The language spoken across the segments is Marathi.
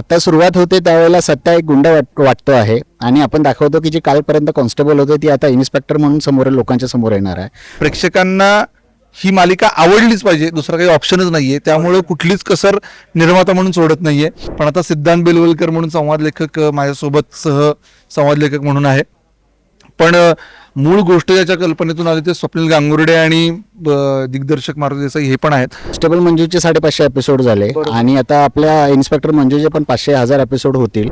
आता सुरुवात होते त्यावेळेला सत्या एक गुंड वाट वाटतो आहे. आणि आपण दाखवतो की जी कालपर्यंत कॉन्स्टेबल होते ती आता इन्स्पेक्टर म्हणून समोर लोकांच्या समोर येणार आहे. प्रेक्षकांना ही मालिका आवडलीच पाहिजे. दुसरा काही ऑप्शनच नाहीये. त्यामुळे कुठलीच कसर निर्माता म्हणून सोडत नाहीये. पण आता सिद्धांत बेलवलकर म्हणून संवाद लेखक माझ्यासोबत सह संवाद लेखक म्हणून आहे. पण मूळ गोष्ट ज्याच्या कल्पनेतून आली ते स्वप्नील गांगुर्डे आणि दिग्दर्शक मारुती देसाई हे पण आहेत. कॉन्स्टेबल मंजूचे साडेपाचशे एपिसोड झाले आणि आता आपल्या इन्स्पेक्टर मंजूचे पण पाचशे हजार एपिसोड होतील.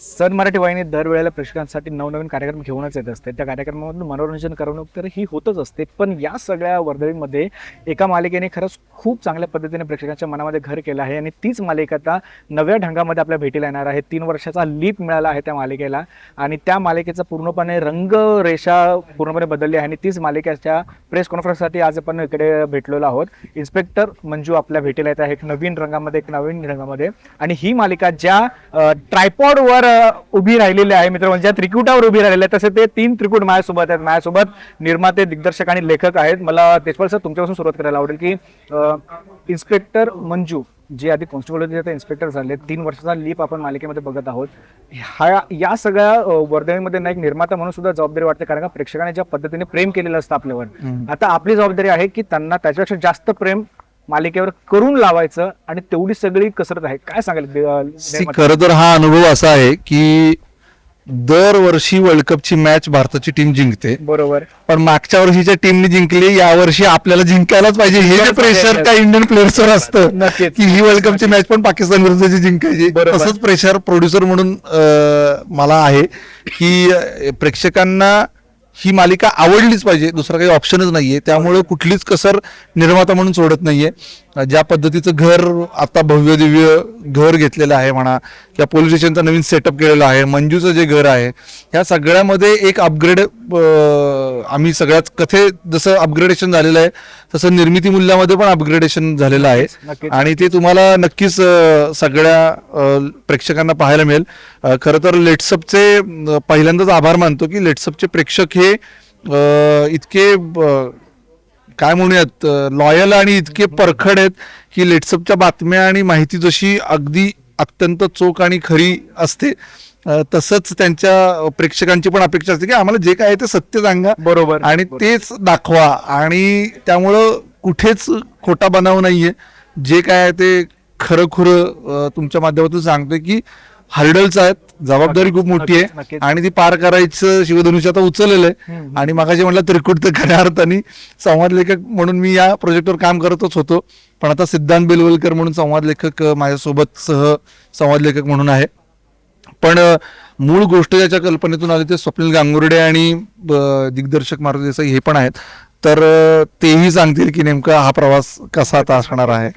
सन मराठी वाहिनी दरवेळेला प्रेक्षकांसाठी नवनवीन कार्यक्रम घेऊनच येत असते. त्या कार्यक्रमामधून मनोरंजन करवणूक तर ही होतच असते. पण या सगळ्या वर्दळीमध्ये एका मालिकेने खरंच खूप चांगल्या पद्धतीने प्रेक्षकांच्या मनामध्ये घर केलं आहे आणि तीच मालिका आता नव्या ढंगामध्ये आपल्या भेटीला येणार आहे. तीन वर्षाचा लीप मिळाला आहे त्या मालिकेला आणि त्या मालिकेचा पूर्णपणे रंग रेषा पूर्णपणे बदलली आहे आणि तीच मालिकेच्या प्रेस कॉन्फरन्ससाठी आज आपण इकडे भेटलेलो आहोत. इन्स्पेक्टर मंजू आपल्या भेटीला येत आहे एक नवीन रंगामध्ये एक नवीन रंगामध्ये. आणि ही मालिका ज्या ट्रायपॉडवर उभी राहिलेली आहे मित्र ज्या त्रिकुटावर उभी राहिलेली आहे तसे ते तीन त्रिकूट माझ्यासोबत आहेत. माझ्यासोबत निर्माते दिग्दर्शक आणि लेखक आहेत. मला तेजपाल सर तुमच्यापासून सुरुवात करायला आवडेल की इन्स्पेक्टर मंजू जे आधी कॉन्स्टेबल होते ते आता इन्स्पेक्टर झाले. तीन वर्षाचा लीप आपण मालिकेमध्ये बघत आहोत. ह्या या सगळ्या वर्दळीमध्ये ना एक निर्माता म्हणून सुद्धा जबाबदारी वाटते कारण का प्रेक्षकाने ज्या पद्धतीने प्रेम केलेलं असतं आपल्यावर. आता आपली जबाबदारी आहे की त्यांना त्याच्यापेक्षा जास्त प्रेम मालिकेवर करून लावायचं आणि तेवढी सगळी कसरत आहे काय सांगाल दे- अ, सी निर्माते? खरं तर हा अनुभव असा आहे की दरवर्षी वर्ल्ड कपची मॅच भारताची टीम जिंकते बरोबर पण मागच्या वर्षीच्या टीमने जिंकली यावर्षी आपल्याला जिंकायलाच पाहिजे हे जे प्रेशर त्या इंडियन प्लेयर्सवर असतं. की ही वर्ल्ड कपची मॅच पण पाकिस्तान विरुद्धची जिंकायची. तसंच प्रेशर प्रोड्युसर म्हणून मला आहे की प्रेक्षकांना ही मालिका आवडलीच पाहिजे. दुसरा काही ऑप्शनच नाहीये. त्यामुळे कुठलीच कसर निर्माता म्हणून सोडत नाहीये. ज्या पद्धतीचं घर आता भव्य दिव्य घर घेतलेलं आहे म्हणा किंवा पोलीस स्टेशनचा नवीन सेटअप केलेला आहे मंजूचं जे घर आहे ह्या सगळ्यामध्ये एक अपग्रेड आम्ही सगळ्याच कथे जसं अपग्रेडेशन झालेलं आहे तसं निर्मिती मूल्यामध्ये पण अपग्रेडेशन झालेलं आहे. आणि ते तुम्हाला नक्कीच सगळ्या प्रेक्षकांना पाहायला मिळेल खरं तर लेट्सअपचे पहिल्यांदाच आभार मानतो की लेट्सअपचे प्रेक्षक हे इतके काय म्हणूयात? लॉयल आणि इतके परखड आहेत की लेट्सअपच्या बातम्या आणि माहिती जशी अगदी अत्यंत चोख आणि खरी असते तसंच त्यांच्या प्रेक्षकांची पण अपेक्षा असते की आम्हाला जे काय आहे ते सत्य सांगा. बरोबर आणि तेच दाखवा. आणि त्यामुळं कुठेच खोटा बनाव नाहीये. जे काय आहे ते खरं खुरं तुमच्या माध्यमातून सांगतोय की हर्डल्स आहेत जबाबदारी खूप मोठी आहे. आणि ती पार करायचं शिवधनुष्य आता उचललेलं आहे. आणि मगाशी म्हटलं त्रिकुट तर खऱ्या अर्थाने संवाद लेखक म्हणून मी या प्रोजेक्टवर काम करतच होतो. पण आता सिद्धांत बेलवलकर म्हणून संवाद लेखक माझ्यासोबत सह संवाद लेखक म्हणून आहे. पण मूळ गोष्ट ज्याच्या कल्पनेतून आली ते स्वप्नील गांगुर्डे आणि दिग्दर्शक मारुती देसाई हे पण आहेत. तर तेही सांगतील की नेमका हा प्रवास कसा आता असणार आहे.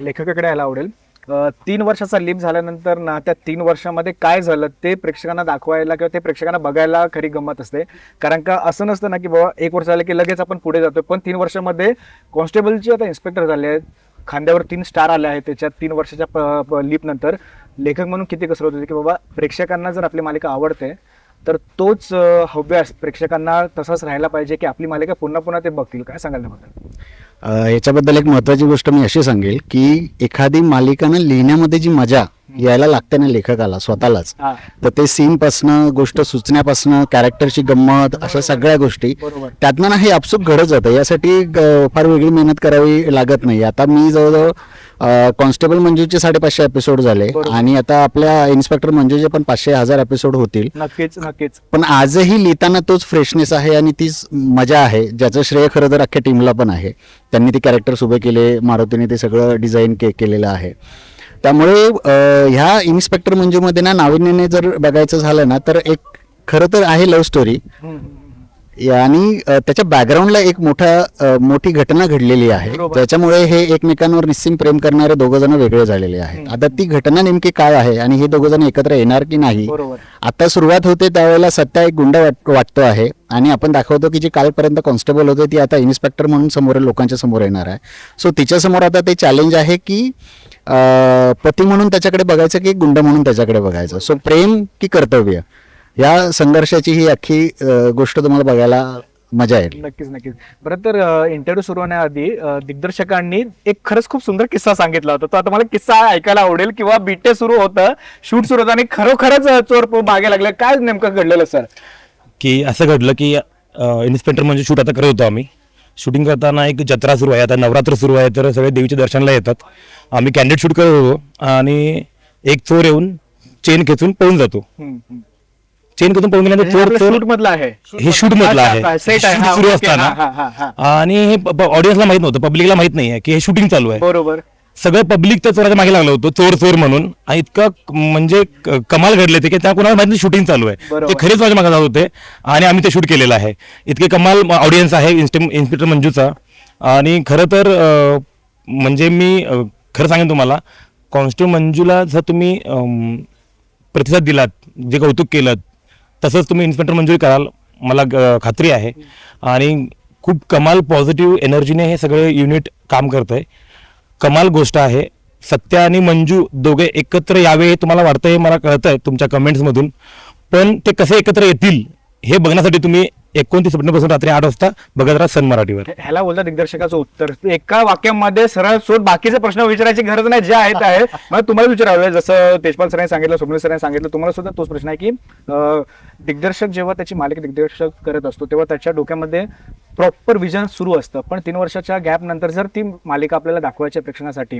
लेखकाकडे यायला आवडेल. तीन वर्षाचा लिप झाल्यानंतर ना त्या तीन वर्षामध्ये काय झालं ते प्रेक्षकांना दाखवायला किंवा ते प्रेक्षकांना बघायला खरी गंमत असते. कारण का असं नसतं ना की बाबा एक वर्ष झालं की लगेच आपण पुढे जातोय. पण तीन वर्षामध्ये कॉन्स्टेबलचे आता इन्स्पेक्टर झाले आहेत. खांद्यावर तीन स्टार आले आहेत त्याच्यात तीन वर्षाच्या लीप नंतर लेखक म्हणून किती कसरत होती की बाबा प्रेक्षकांना जर आपली मालिका आवडते तर तोच हव्यास प्रेक्षकांना तसाच राहायला पाहिजे की आपली मालिका पुन्हा पुन्हा ते बघतील. काय सांगाल त्याबद्दल याच्याबद्दल एक महत्वाची गोष्ट मी अशी सांगेल की एखादी मालिकानं लिहिण्यामध्ये जी मजा यायला लागते ना लेखकाला स्वतःलाच. तर ते सीन पासनं गोष्ट सुचण्यापासनं कॅरेक्टरची गंमत अशा सगळ्या गोष्टी त्यातनं ना हे आपसूक घडत जातं. यासाठी फार वेगळी मेहनत करावी लागत नाही. आता मी जवळजवळ कॉन्स्टेबल मंजूचे साडेपाचशे एपिसोड झाले. बरोबर. आणि आता आपल्या इन्स्पेक्टर मंजूचे पण पाचशे हजार एपिसोड होतील. नक्कीच नक्कीच. पण आजही लिहिताना तोच फ्रेशनेस आहे आणि तीच मजा आहे ज्याचं श्रेय खरं तर अख्ख्या टीमला पण आहे. त्यांनी ते कॅरेक्टर्स उभे केले मारुतीने ते सगळं डिझाईन के केलेलं आहे. त्यामुळे अं, ह्या इन्स्पेक्टर मंजूमध्ये ना नाविन्याने जर बघायचं झालं ना तर एक खरं तर आहे लव्ह स्टोरी आणि त्याच्या बॅकग्राऊंडला एक मोठा मोठी घटना घडलेली आहे. त्याच्यामुळे हे एकमेकांवर निस्सिम प्रेम करणारे दोघ जण वेगळे झालेले आहेत. आता ती घटना नेमकी काय आहे आणि हे दोघ जण एकत्र येणार की नाही आता सुरुवात होते त्यावेळेला सत्या एक गुंड वाट- वाटतो आहे. आणि आपण दाखवतो की जी कालपर्यंत कॉन्स्टेबल होते ती आता इन्स्पेक्टर म्हणून समोर लोकांच्या समोर येणार आहे. सो तिच्यासमोर आता ते चॅलेंज आहे की पती म्हणून त्याच्याकडे बघायचं की गुंड म्हणून त्याच्याकडे बघायचं? सो प्रेम की कर्तव्य? या संघर्षाची ही अख्खी गोष्ट तुम्हाला बघायला मजा येईल. नक्कीच नक्कीच. बरं तर इंटरव्ह्यू सुरू होण्याआधी दिग्दर्शकांनी एक खरंच खूप सुंदर किस्सा सांगितला होता. तो आता मला किस्सा ऐकायला आवडेल किंवा बीटे सुरू होतं शूट सुरू होतं आणि खरोखरच चोर प- मागे लागले. काय नेमकं घडलेलं सर? की असं घडलं की इन्स्पेक्टर म्हणजे शूट आता करत होतो आम्ही. शूटिंग करताना एक जत्रा सुरू आहे आता नवरात्र सुरू आहे तर सगळे देवीच्या दर्शनाला येतात. आम्ही कॅन्डिडेट शूट करत होतो आणि एक चोर येऊन चेन खेचून पळून जातो. चेन खेचून पळून गेल्यानंतर चोर चोर शूट मधलं आहे. हे शूट मधलं आहे. सेट आहे. Shoot हा, सुरू असताना. हा, हा, हा, हा. आणि हे ऑडियन्सला माहीत नव्हतं पब्लिकला माहीत नाही की हे शूटिंग चालू आहे. बरोबर. सगळं पब्लिक त्या चोराच्या मागे लागलं होतं चोर चोर म्हणून. आणि इतकं क- म्हणजे क- कमाल घडले ते की त्या कोणाला माहिती शूटिंग चालू आहे. बरोबर. ते खरेच माझ्या मागे जात होते आणि आम्ही ते शूट केलेलं आहे. इतके कमाल ऑडियन्स आहे इन्स्टे- इन्स्पेक्टर मंजूचा. आणि खरं तर अं, म्हणजे मी अं, खरं सांगेन तुम्हाला कॉन्स्टेबल मंजूला जर तुम्ही अं, प्रतिसाद दिलात जे कौतुक केलं तसंच तुम्ही इन्स्पेक्टर मंजूर कराल. मला खात्री आहे. आणि खूप कमाल पॉझिटिव्ह एनर्जीने हे सगळे युनिट काम करत आहे कमाल गोष्ट आहे. सत्य आणि मंजू दोघे एकत्र यावे हे तुम्हाला वाटतं हे मला कळतं आहे तुमच्या कमेंट्समधून पण ते कसे एकत्र येतील हे बघण्यासाठी तुम्ही एकोणतीस सप्टेंबरपासून रात्री आठ वाजता बघत राहा सन मराठीवर. ह्याला बोलता दिग्दर्शकाचं उत्तर. एका वाक्यामध्ये सरळ सोड बाकीचे प्रश्न विचारायची गरज नाही जे आहेत आहे मग तुम्हाला विचारावं जसं तेजपाल सरांनी सांगितलं स्वप्न सरांनी सांगितलं तुम्हाला सुद्धा तोच प्रश्न आहे की दिग्दर्शक जेव्हा त्याची मालिका दिग्दर्शक करत असतो तेव्हा त्याच्या डोक्यामध्ये प्रॉपर विजन सुरू असतं. पण तीन वर्षाच्या गॅप नंतर जर ती मालिका आपल्याला दाखवायची प्रेक्षणासाठी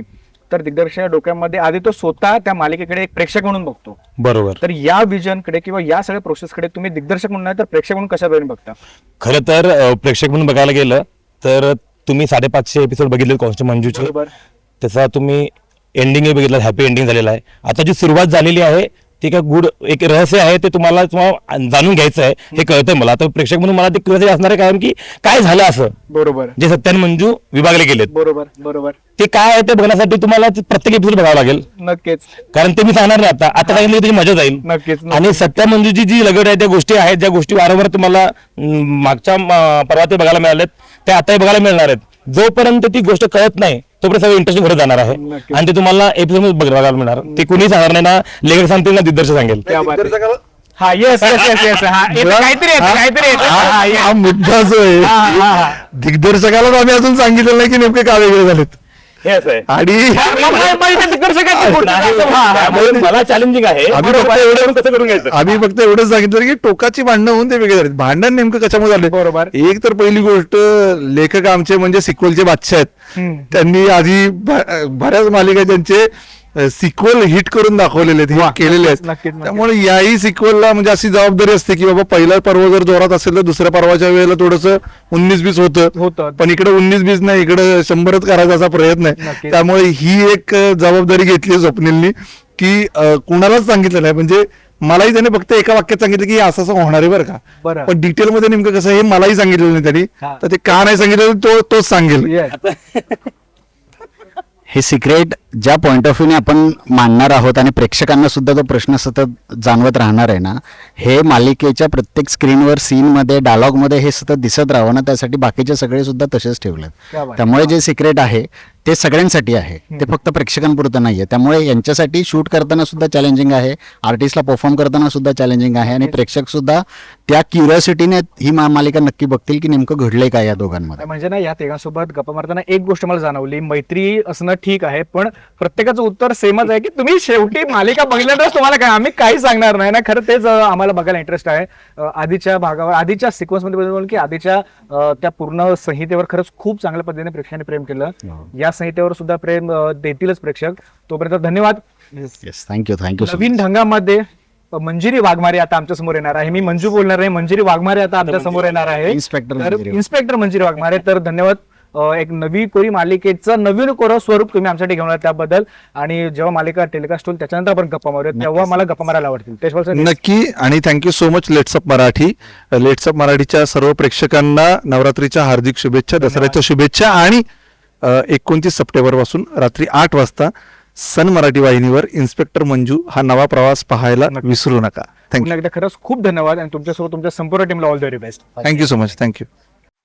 तर दिग्दर्शकाच्या डोक्यामध्ये आधी तो स्वतः त्या मालिकेकडे एक प्रेक्षक म्हणून बघतो. बरोबर. तर या विजनकडे किंवा या सगळ्या प्रोसेसकडे तुम्ही दिग्दर्शक म्हणून नाही तर प्रेक्षक म्हणून कशा वेळी बघता? खरं तर अं, प्रेक्षक म्हणून बघायला गेलं तर तुम्ही साडेपाचशे एपिसोड बघितले कॉन्स्टेबल मंजूचे. बरोबर. त्याचा तुम्ही एंडिंग बघितलं हॅपी एंडिंग झालेलं आहे. आता जी सुरुवात झालेली आहे ते काय गुड एक रहस्य आहे ते तुम्हाला तुम्हाला जाणून घ्यायचं आहे. हे कळतंय मला. आता प्रेक्षक म्हणून मला ते क्युरियोसिटी असणार आहे कारण की काय झालं असं? बरोबर. जे सत्यान मंजू विभागले गेलेत. बरोबर बरोबर. ते काय आहे ते बघण्यासाठी तुम्हाला ते प्रत्येक एपिसोड बघावं लागेल. नक्कीच. कारण ते मी सांगणार नाही आता. आता सांगितलं की त्याची मजा जाईल. नक्कीच. आणि सत्या मंजूची जी लगड आहे त्या गोष्टी आहेत ज्या गोष्टी वारंवार तुम्हाला अं, मागच्या अं, परवा ते बघायला मिळालेत त्या आताही बघायला मिळणार आहेत. जोपर्यंत ती गोष्ट कळत नाही तोपर्यंत सगळं इंटरेस्ट भरत जाणार आहे. आणि ते तुम्हाला एपिसोड बघायला मिळणार. ते कुणी सांगणार नाही ना लेखक सांगतील ना दिग्दर्शक सांगेल. हा येस येस येस येस हा येतं, काहीतरी येतं काहीतरी येतं. हा, हा yes. हा मुद्दा जो हा, हा, आहे हा. दिग्दर्शकाला आम्ही अजून सांगितलं नाही की नेमके का वेगळे झालेत. आहे. आणि. हा, हा. त्यामुळे मला चॅलेंजिंग आहे आम्ही बरोबर. फक्त एवढं- कसं करून घ्यायचं आम्ही फक्त एवढंच सांगितलं की टोकाची भांडणं होऊन ते वेगळे झालेत भांडण नेमकं कशामुळे झाले बरोबर. एक तर पहिली गोष्ट लेखक आमचे म्हणजे सिक्वलचे बादशाह आहेत. त्यांनी आधी ब- बऱ्याच मालिका त्यांचे सिक्वल हिट करून दाखवलेले आहेत केलेले आहेत. त्यामुळे याही सिक्वलला म्हणजे अशी जबाबदारी असते की बाबा पहिला पर्व जर जोरात असेल तर दुसऱ्या पर्वाच्या वेळेला थोडस उन्नीस बीस होतं होतं. पण इकडे उन्नीस बीस नाही इकडे शंभरच करायचा असा प्रयत्न आहे. त्यामुळे ही एक जबाबदारी घेतली स्वप्नीलनी की कुणालाच सांगितलं नाही म्हणजे मलाही त्याने फक्त एका वाक्यात सांगितलं की असं असं होणार आहे बरं का. पण डिटेल मध्ये नेमकं कसं आहे हे मलाही सांगितलं नाही त्यांनी. तर ते का नाही सांगितलं तो तोच सांगेल. हे सिक्रेट ज्या पॉइंट ऑफ व्ह्यूने आपण मांडणार आहोत आणि प्रेक्षकांना सुद्धा तो प्रश्न सतत जाणवत राहणार आहे ना हे मालिकेच्या प्रत्येक स्क्रीनवर सीनमध्ये डायलॉगमध्ये हे सतत दिसत राहावं ना त्यासाठी बाकीचे सगळे सुद्धा तसेच ठेवलेत. त्यामुळे जे सिक्रेट आहे ते सगळ्यांसाठी आहे. ते फक्त प्रेक्षकांपुरतं नाही आहे त्यामुळे यांच्यासाठी शूट करताना सुद्धा चॅलेंजिंग आहे. आर्टिस्टला परफॉर्म करताना सुद्धा चॅलेंजिंग आहे. आणि प्रेक्षक सुद्धा त्या क्युरियोसिटीने ही मालिका नक्की बघतील की नेमकं घडलंय काय या दोघांमध्ये. म्हणजे ना या तिघांसोबत गप्पा मारताना एक गोष्ट मला जाणवली. मैत्री असणं ठीक आहे पण प्रत्येकाचं उत्तर सेमच आहे की तुम्ही शेवटी मालिका बघितल्यानंतर तुम्हाला काय आम्ही काही सांगणार नाही ना. खरं तेच आम्हाला बघायला इंटरेस्ट आहे. आधीच्या भागावर आधीच्या सिक्वेन्समध्ये बोलू की आधीच्या त्या पूर्ण संहितेवर खरंच खूप चांगल्या पद्धतीने प्रेक्षकांनी प्रेम केलं. या संहितेवर सुद्धा प्रेम देतीलच प्रेक्षक. तोपर्यंत धन्यवाद. थँक्यू थँक्यू नवीन ढंगामध्ये मंजिरी वाघमारे आता आमच्यासमोर येणार आहे. मी मंजू बोलणार आहे मंजिरी वाघमारे आता आमच्यासमोर येणार आहे. इन्स्पेक्टर. इन्स्पेक्टर मंजिरी वाघमारे तर धन्यवाद. एक नवी कोरी मालिकेचं नवीन कोरं स्वरूप तुम्ही आमच्यासाठी घेऊन त्याबद्दल. आणि जेव्हा मालिका टेलिकास्ट होईल त्याच्यानंतर आपण गप्पा मारूया तेव्हा मला गप्पा मारायला आवडतील. नक्की आणि thank you so much LetsUpp Marathi. LetsUpp मराठीच्या सर्व प्रेक्षकांना नवरात्रीच्या हार्दिक शुभेच्छा दसऱ्याच्या शुभेच्छा आणि एकोणतीस सप्टेंबरपासून रात्री आठ वाजता सन मराठी वाहिनीवर इन्स्पेक्टर मंजू हा नवा प्रवास पाहायला विसरू नका. थँक्यू एकदा खरंच खूप धन्यवाद आणि तुमच्यासोबत तुमच्या संपूर्ण टीमला all the very best thank you so much thank you